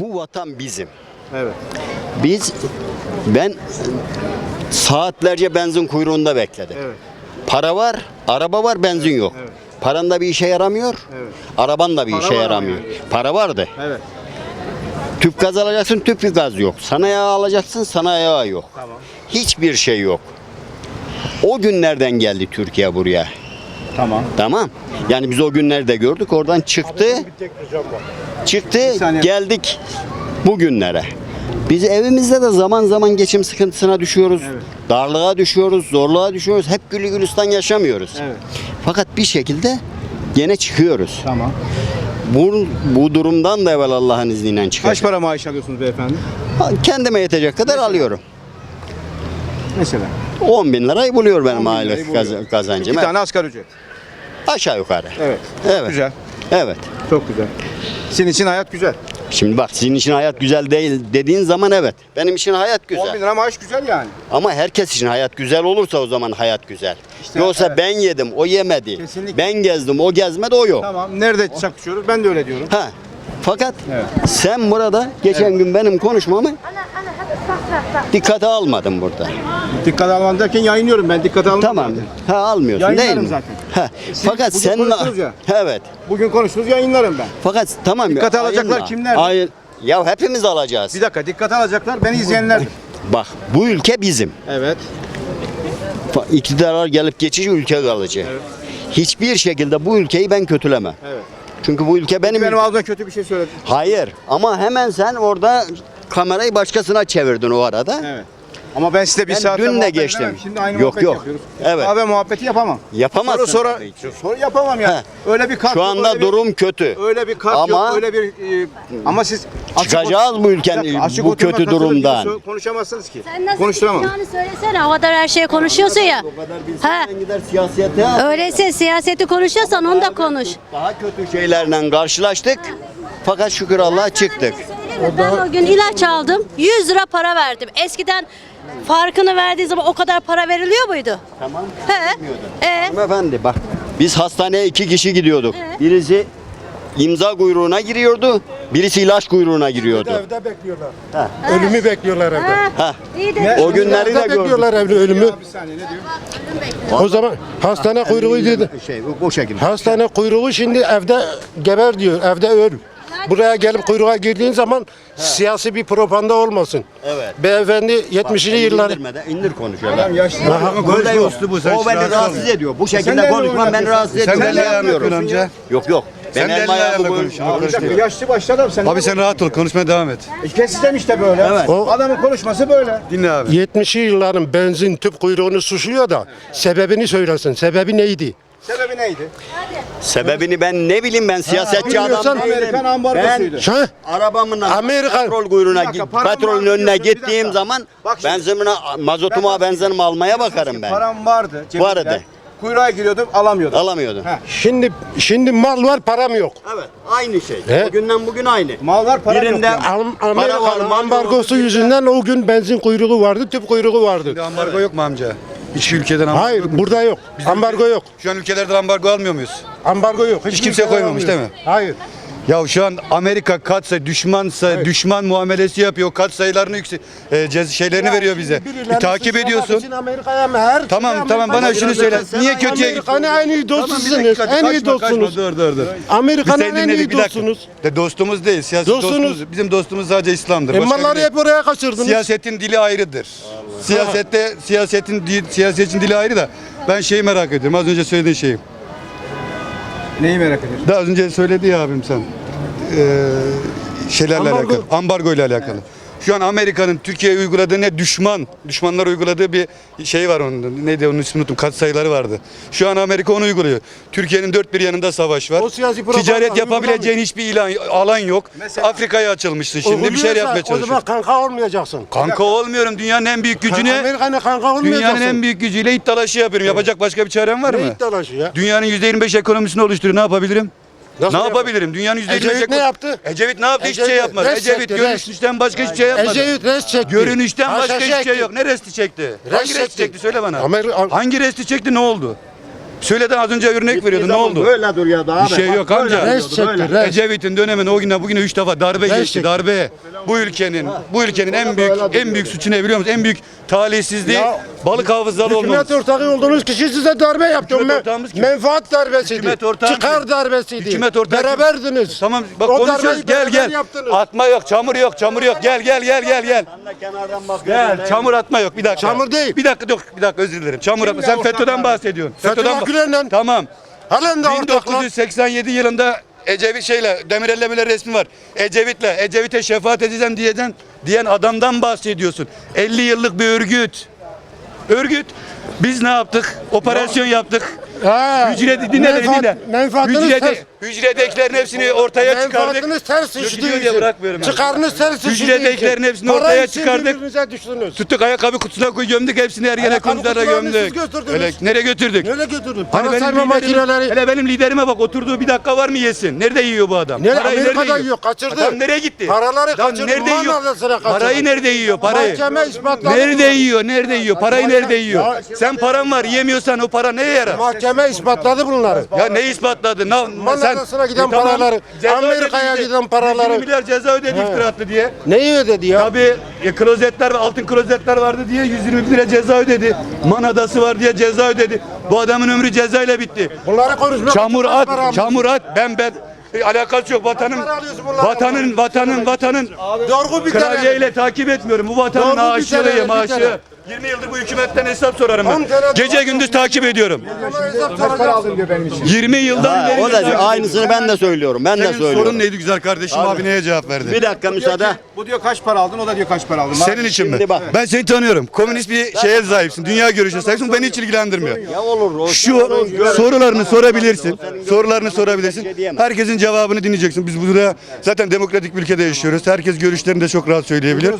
Bu vatan bizim. Evet. Biz ben saatlerce benzin kuyruğunda bekledim. Evet. Para var, araba var, benzin yok. evet. Paran da bir işe yaramıyor. Evet. Araban da bir Para işe var ama yaramıyor. yani. Para vardı. Evet. Tüp gaz alacaksın, tüp gaz yok. Sana yağ alacaksın, sana yağ yok. Tamam. Hiçbir şey yok. O günlerden geldi Türkiye buraya. Tamam. Tamam. Yani biz o günlerde gördük. Oradan çıktı. Çıktı. Geldik bugünlere. Biz evimizde de zaman zaman geçim sıkıntısına düşüyoruz. Evet. Darlığa düşüyoruz, zorluğa düşüyoruz. Hep gülü gülistan yaşamıyoruz. Evet. Fakat bir şekilde gene çıkıyoruz. Tamam. Bu, bu durumdan da evvel Allah'ın izniyle Kaç çıkacağız. para maaş alıyorsunuz beyefendi? Kendime yetecek kadar alıyorum. Mesela. 10 bin lirayı buluyor benim 10 bin aylık lirayı kaz- buluyor. kazancım. İki tane asgari ücret. Aşağı yukarı. Evet. Evet. Güzel. Evet. Çok güzel. Senin için hayat güzel. Şimdi bak senin için hayat güzel değil dediğin zaman evet. Benim için hayat 10 bin güzel. lira maaş güzel yani. Ama herkes için hayat güzel olursa o zaman hayat güzel. İşte, Yoksa evet. ben yedim, o yemedi. Kesinlikle. Ben gezdim, o gezmedi, o yok. Tamam. Nerede çakışıyoruz? Ben de öyle diyorum. Ha. Fakat Evet. sen burada geçen gün benim konuşmamı dikkate almadın burada. Dikkat alman derken yayınlıyorum ben. Dikkat almam. Tamam. zaten. Ha almıyorsun Yayınlarım değil mi? zaten. Ha. Siz Fakat bugün sen konuştunuz ya. Evet. Bugün konuştuğunuz yayınlarım ben. Fakat tamam Dikkate ya, alacaklar ayırma. kimler? Hayır. Ya hepimiz alacağız. Bir dakika dikkat alacaklar beni izleyenler. Bak bu ülke bizim. Evet. İktidarlar gelip geçici ülke kalıcı. Evet. Hiçbir şekilde bu ülkeyi ben kötülemem. Evet. Çünkü bu ülke benim. Benim ülkem. ağzımdan kötü bir şey söyledin. Hayır ama hemen sen orada kamerayı başkasına çevirdin o arada. Evet. Ama ben size bir Ben saatte dün de geçtim. Şimdi aynı Yok, muhabbet yok. yapıyoruz. Evet. Kahve muhabbeti yapamam. Yapamazsın Soru sonra, tabii ki. soru yapamam ya. Öyle bir kart Şu yok, anda öyle bir- durum kötü. Öyle bir kart Ama- yok, öyle bir e, ama siz açık Çıkacağız ot- bu ülkenin- Bir dakika, açık bu oturuma kötü durumdan. Konuşamazsınız ki. Sen nasıl Konuşturamam. konuşacağını söylesene. O kadar her şeyi konuşuyorsun ya. Ha. gider siyasete. Öyleyse siyaseti konuşuyorsan onu da konuş. Daha kötü şeylerle karşılaştık. Fakat şükür Allah'a çıktık. Ben o gün ilaç aldım. 100 lira para verdim. Eskiden farkını verdiği zaman o kadar para veriliyor muydu? Tamam. He. E, Hanımefendi bak biz hastaneye iki kişi gidiyorduk. Evet. Birisi imza kuyruğuna giriyordu. Birisi ilaç kuyruğuna giriyordu. Evde bekliyorlar. Ölümü bekliyorlar evde. ha. İyi de. O günleri de Evde gördük. bekliyorlar evde ölümü. Bir saniye ne diyor? O zaman hastane kuyruğu dedi. Şey o şekilde. Hastane kuyruğu şimdi evde geber diyor. Evde öl. Buraya gelip kuyruğa girdiğin zaman siyasi bir propaganda olmasın. Evet. Beyefendi 70'li yıllar İndirmede indir konuşuyor. Adam yaşlı. Böyle yok. O beni rahatsız ediyor. Bu şekilde de konuşmam beni rahatsız ediyor. Sen de Ben yapmıyorum. konuş amca. Yok yok. Ben Sen de elma ayağımı koyuyorum. konuş. Dakika, yaşlı başlı adam sen. Abi sen rahat ol konuşmaya devam et. E, Keseceğim işte böyle. Evet. O- Adamın konuşması böyle. Dinle abi. 70'li yılların benzin tüp kuyruğunu suçluyor da sebebini söylesin. Sebebi neydi? Sebebi neydi? Sebebini ben ne bileyim ben siyasetçi adam bilmiyorsan- değilim. Amerikan ambargosuydu. Ben Ha? arabamın Amerika- petrol kuyruğuna Bir dakika, git, param petrolün önüne gittiğim zaman Bak şimdi. benzinime, mazotuma, Ben- benzinime almaya bakarım ben. Param vardı. cebimde. Vardı. Kuyruğa giriyordum alamıyordum. Alamıyordum. Ha. Şimdi şimdi mal var param yok. Evet, aynı şey. He? O günden bugün aynı. Mal var para Birinde- yok. yani. Am- var, Amerika'nın ambargosu yüzünden o gün benzin kuyruğu vardı, tüp kuyruğu vardı. Şimdi ambargo yok mu amca? Hiç ülkeden ambargo Hayır, yok mu? burada yok. Ambargo yok. Şu an ülkelerden ambargo almıyor muyuz? Ambargo yok. Hiç kimse ülkeden koymamış almıyor. değil mi? Hayır. Ya şu an Amerika katsay düşmansa düşman muamelesi yapıyor. Kat sayılarını yüksek e, cez- şeylerini veriyor bize. Bir takip ediyorsun. Amerika'ya her Tamam şeye tamam bana Amerika'ya şunu söyle. Niye kötüye Amerika'nın en iyi dostsunuz. dakika, en iyi kaçma, kaçma, dostsunuz. Dur dur dur. Amerika'nın en dinledik, iyi bir dakika. dostsunuz. De dostumuz değil, siyasi Dostunuz. dostumuz. Bizim dostumuz sadece İslam'dır. Başka bir- hep oraya kaçırdınız. Siyasetin dili ayrıdır. Siyasette siyasetin di- siyasetin dili ayrı da ben şeyi merak ediyorum. Az önce söylediğin şeyi. Neyi merak ediyorsun? Daha az önce söyledi ya abim sen. Ee, şeylerle Ambargo. alakalı. Ambargo ile alakalı. Şu an Amerika'nın Türkiye'ye uyguladığı ne düşman, düşmanlar uyguladığı bir şey var onun. Neydi onun ismini unuttum. Kat sayıları vardı. Şu an Amerika onu uyguluyor. Türkiye'nin dört bir yanında savaş var. O siyasi Ticaret yapabileceğin hiçbir ilan, alan yok. Mesela- Afrika'ya açılmışsın şimdi. Bir şeyler Uyguluyorsa yapmaya O zaman çalışıyorsun. kanka olmayacaksın. Kanka olmuyorum. Dünyanın en büyük gücüne Amerika'nın kanka olmayacaksın. Dünyanın en büyük gücüyle iddialaşı yapıyorum. Yapacak başka bir çarem var Ne mı? iddialaşı ya? Dünyanın %25 ekonomisini oluşturuyor. Ne yapabilirim? Nasıl ne yapabilirim? Dünyanın %25 Ecevit ne yaptı? Ecevit ne yaptı? Hiçbir şey yapmadı. res Ecevit çekti, res. görünüşten başka hiçbir şey yapmadı. Ecevit res çekti. Görünüşten başka hiçbir şey yok. Ne resti çekti? Hangi resti çekti. çekti? Söyle bana. Ameri- Hangi resti çekti? Ne oldu? Söyleden az önce örnek veriyordu. Ne oldu? Böyle duruyordu abi. Bir şey Bak, yok amca. Res çekti, böyle. res. Ecevit'in dönemine o güne bugüne 3 defa darbe Beş geçti. çekti. Darbe. Bu ülkenin bu ülkenin en büyük en büyük suçu ne biliyor musun? En büyük talihsizliği Ya, balık hafızalı olmamız. Hükümet ortağı olduğunuz kişi size darbe yaptı. Hükümet Me- ortağımız kim? menfaat darbesiydi. Hükümet ortağı Çıkar kim? darbesiydi. Hükümet ortağı kim? Beraberdiniz. Tamam bak O konuşuyoruz. darbeyi Gel beraber gel. yaptınız. Atma yok, çamur yok, çamur yok. Gel gel gel gel gel. Kenardan bakıyorum. Gel. Çamur atma yok. Bir dakika. Çamur değil. Bir dakika yok. Bir dakika özür dilerim. Çamur atma. Sen FETÖ'den bahsediyorsun. Fethullah bah- Gülen'le. Tamam. Halen de ortaklar. 1987 yılında Ecevit şeyle Demirel'le bile resmi var. Ecevit'le Ecevit'e şefaat edeceğim diyeceksin diyen adamdan bahsediyorsun. 50 yıllık bir örgüt. Örgüt. Biz ne yaptık? Operasyon yaptık. Ha, Hücre dinle beni dinle. Menfaatiniz Hücrede, ters. Hücredekilerin hepsini ortaya çıkardık. Menfaatiniz ters gidiyor diye bırakmıyorum ben. Çıkarınız ters için. Hücredekilerin hepsini ortaya çıkardık. birbirinize düştünüz. Tuttuk ayakkabı kutusuna koy gömdük hepsini her yere Ayakkabı konulara kutularını gömdük. siz götürdünüz. Öyle, nereye götürdük? Nereye götürdün? Hani Para benim sayma liderime, makineleri. hele benim liderime bak oturduğu bir dakika var mı yesin? Nerede yiyor bu adam? Nerede? Parayı Amerika'da nerede yiyor, kaçırdı. Adam nereye gitti? Paraları Lan kaçırdı, Nerede yiyor? Kaçırdı. Parayı nerede yiyor? Parayı. Mahkeme ispatladı. Nerede yiyor? Nerede yiyor? Parayı nerede yiyor? Sen paran var yemiyorsan o para neye yarar? Mahkeme ispatladı bunları. Ya ne ispatladı? Na, Manavgası'na giden E tamam, paraları, Amerika'ya giden paraları. 120 milyar ceza ödedi iftira attı diye. Neyi ödedi ya? Tabii e, klozetler ve altın klozetler vardı diye 120 bin lira ceza ödedi. Manadası var diye ceza ödedi. Bu adamın ömrü cezayla bitti. Bunları konuşmak Çamur at, çamur at. Ben ben e, alakası yok vatanın vatanın vatanın vatanın bir tane. kraliyeyle takip etmiyorum. Bu vatanın Doğru bir tane, aşığıyım bir tane. aşığı. 20 yıldır bu hükümetten hesap sorarım ben. Gece gündüz takip ediyorum. Kaç para soracaksın. aldın diyor benim için. 20 yıldan Ha, beri. o da aynısını ben de söylüyorum. Ben de söylüyorum. sorun neydi güzel kardeşim abi neye cevap verdi? Bir dakika müsaade. Bu diyor kaç para aldın, o da diyor kaç para aldın. Senin için mi? Şimdi bak. Ben seni tanıyorum. Komünist bir şeye sahipsin. Dünya görüşüne sahipsin. Beni hiç ilgilendirmiyor. Ya olur. o- Şu sorularını sorabilirsin. Sorularını sorabilirsin. şey. Herkesin cevabını dinleyeceksin. Biz burada zaten demokratik bir ülkede yaşıyoruz. Herkes görüşlerini de çok rahat söyleyebilir.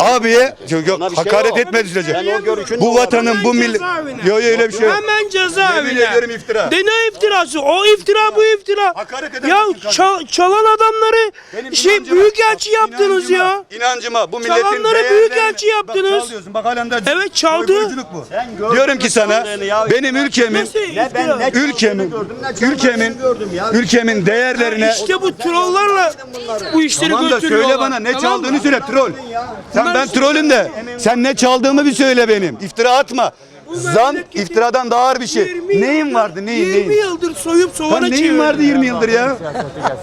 Abiye yok, şey hakaret etmediği sürece. Ben o görüşün Bu vatanın bu millet. Yok yok öyle bir şey yok. Hemen Yemin cezaevine. ediyorum iftira. De ne iftirası? O iftira bu iftira. Hakaret Ya kardeşim. çal- çalan adamları Benim şey inancıma- büyükelçi bak, yaptınız inancıma- ya. İnancıma bu milletin Çalanları değerlerini- büyükelçi yaptınız. Bak çalıyorsun bak halen de Evet, çaldı. soyguculuk bu. Diyorum ki sana benim ülkemin Nasıl Ne ben iftira? ülkemin gördüm, ne çalmadığını ülkemin ülkemin değerlerine İşte bu trollarla bu işleri Tamam da götürüyorlar. söyle bana ne Tamam çaldığını söyle troll. Sen ben trollüm de sen ne çaldığımı bir söyle benim. İftira atma. Zan memleketin iftiradan daha ağır bir şey. 20 Neyin yıldır- vardı neyin 20 neyin? yıldır soyup Lan sovana neyin vardı çevirdin. 20 yıldır ya?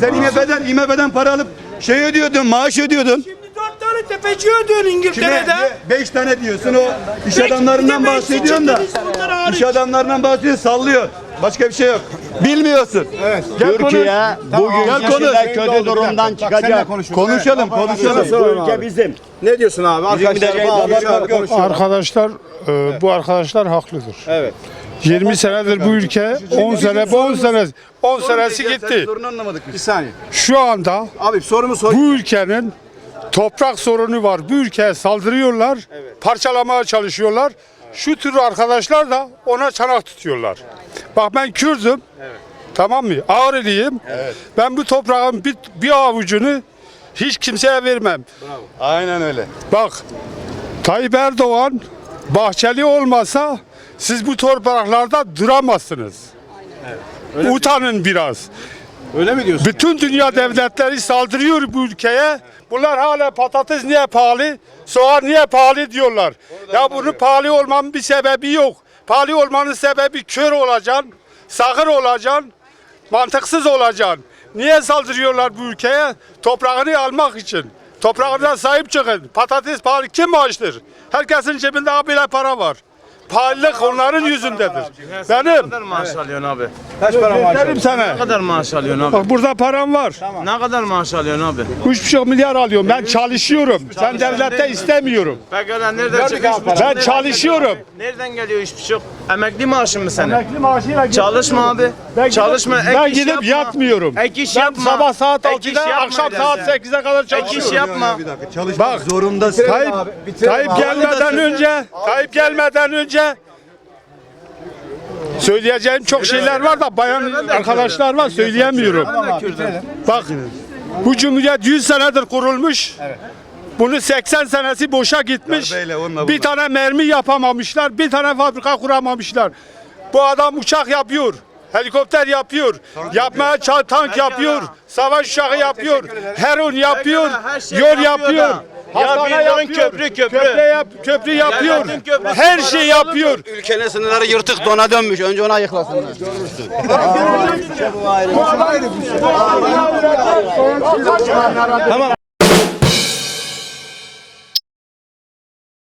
Sen IMF'den IMF'den para alıp şey ödüyordun, maaş ödüyordun. Şimdi dört tane tepeci ödüyorsun Kime? İngiltere'de. 5 tane diyorsun o iş Beş- adamlarından bir de beş bahsediyorsun da. bunlar hariç. İş adamlarından bahsediyor, sallıyor. Başka bir şey yok. Bilmiyorsun. Evet. Gel Türkiye bugün Gel konuş. içinde kötü durumdan Bak seninle çıkacak. Konuşalım, Evet. konuşalım. Bu ülke bizim. Ne diyorsun abi? Arkadaşlar. Arkadaşlar e, bu arkadaşlar haklıdır. Evet. 20 senedir bu ülke 10 sene 10 sene 10 senesi gitti. Sorunu anlamadık biz. Bir saniye. Şu anda Abi sorumu sor. bu ülkenin toprak sorunu var. Bu ülkeye saldırıyorlar. Parçalamaya çalışıyorlar. Şu tür arkadaşlar da ona çanak tutuyorlar. Bak ben Kürdüm. Tamam mı? Ağrılıyım. Ben bu toprağın bir, bir avucunu hiç kimseye vermem. Aynen öyle. Bak Tayyip Erdoğan Bahçeli olmasa siz bu topraklarda duramazsınız. Utanın biraz. Öyle mi diyorsun? Bütün dünya devletleri saldırıyor bu ülkeye. Bunlar hala patates niye pahalı, soğan niye pahalı diyorlar. Ya bunun pahalı olmanın bir sebebi yok. Pahalı olmanın sebebi kör olacaksın, sağır olacaksın, mantıksız olacaksın. Niye saldırıyorlar bu ülkeye? Toprağını almak için. Toprağına sahip çıkın. Patates pahalı kim maaştır? Herkesin cebinde abiyle para var. Pahalılık onların yüzündedir. Benim. kadar maaş alıyorsun abi? Kaç para maaş Derim sana. Ne kadar maaş alıyorsun abi? Bak burada param var. Ne kadar maaş alıyorsun abi? 3,5 milyar alıyorum. Ben çalışıyorum. Sen devlette istemiyorum. Peki öyle nereden çıkıyor? Ben çalışıyorum. Nereden geliyor iş buçuk? Emekli maaşın mı senin? Emekli maaşıyla gidip- Çalışma abi. Ben Çalışma. Gidip, ek ben iş gidip yapma. yatmıyorum. Ek iş ben yapma. sabah saat Ek iş 6'da yapma akşam saat sen. 8'e kadar Ek iş çalışıyorum. yapma. Bir dakika çalışmak Bak. zorundasın. Tayyip, Tayyip gelmeden önce, Tayyip gelmeden önce söyleyeceğim çok şeyler var da bayan arkadaşlar var söyleyemiyorum. Bak bu cumhuriyet 100 senedir kurulmuş. Bunu 80 senesi boşa gitmiş. Bir tane mermi yapamamışlar, bir tane fabrika kuramamışlar. Bu adam uçak yapıyor. Helikopter yapıyor. Yapmaya ça- tank yapıyor. Savaş uçağı yapıyor. Heron yapıyor. şey Yol yapıyor. Hastane Ya yapıyor. köprü, köprü. Köprü, yap, köprü yapıyor. Her şey yapıyor. Ülkenin sınırları yırtık dona dönmüş. Önce onu ayıklasınlar. Tamam.